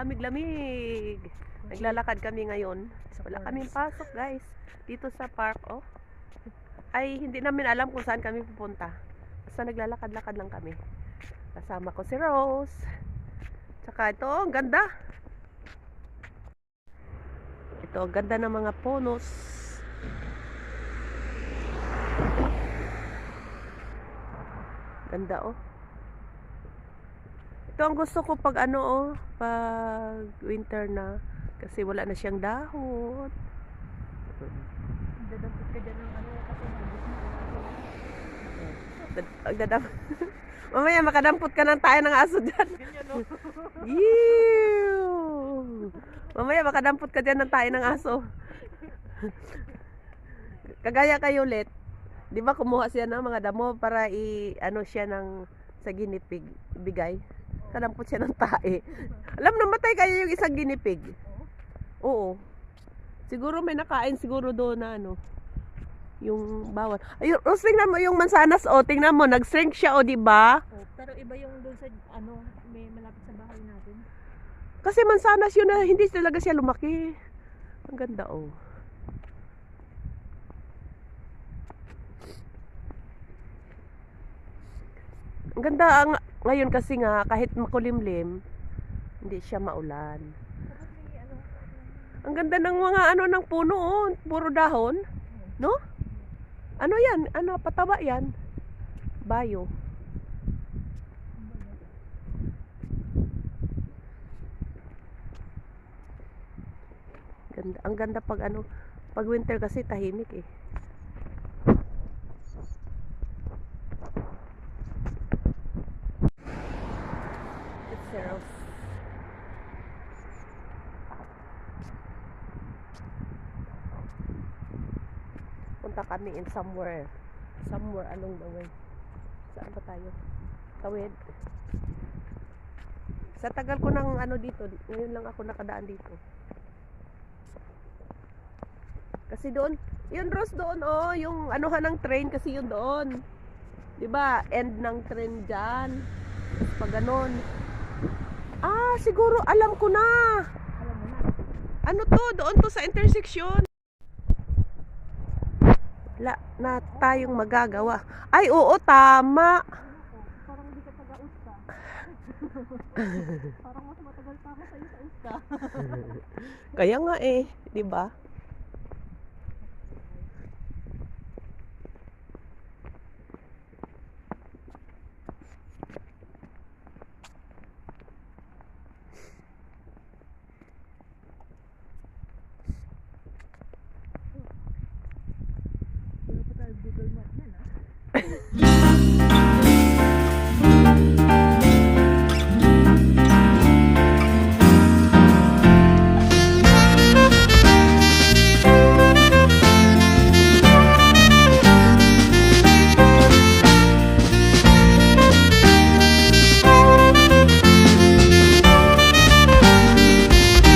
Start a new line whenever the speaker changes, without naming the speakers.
Lamig-lamig. Naglalakad kami ngayon. Wala kaming pasok, guys. Dito sa park, oh. Ay, hindi namin alam kung saan kami pupunta. Basta naglalakad-lakad lang kami. Kasama ko si Rose. Tsaka ito, ang ganda. Ito, ang ganda ng mga punos. Ganda, oh. Ito ang gusto ko pag ano oh, pag winter na kasi wala na siyang dahon.
Dadapit ka dyan ng ano kasi nabis na.
Dad- Agdadam. Mamaya makadampot ka ng tayo ng aso dyan.
Ganyan no?
Mamaya makadampot ka dyan ng tayo ng aso. Kagaya kayo ulit. 'Di ba kumuha siya ng mga damo para i ano siya ng sa ginipig bigay. Kadampot siya ng tae. Alam namatay kayo yung isang ginipig. Oo. Siguro may nakain siguro doon na ano. Yung bawal. Ayun, Rose, tingnan mo yung mansanas, o. tingnan mo, nag-shrink siya, o, di ba?
Oh, pero iba yung doon sa ano, may malapit sa bahay natin.
Kasi mansanas yun na hindi talaga siya lumaki. Ang ganda, oh. Ang ganda ang ngayon kasi nga kahit makulimlim, hindi siya maulan.
Ano,
Ang ganda ng mga ano ng puno, oh. puro dahon, no? Ano 'yan? Ano pataba 'yan? Bayo. Ganda, ang ganda pag ano, pag winter kasi tahimik eh. It's Ceros. Punta kami in somewhere. Somewhere along the way. Saan ba tayo? Tawid. Sa tagal ko ng ano dito, ngayon lang ako nakadaan dito. Kasi doon, yun Rose doon oh, yung anuhan ng train kasi yun doon. 'Di ba? End ng train diyan. Pag ganun. Ah, siguro alam ko na. Ano to? Doon to sa intersection. La, na tayong magagawa. Ay, oo, tama.
Parang hindi ka taga-usta. Parang mas matagal pa ako sa usta.
Kaya nga eh, 'di ba?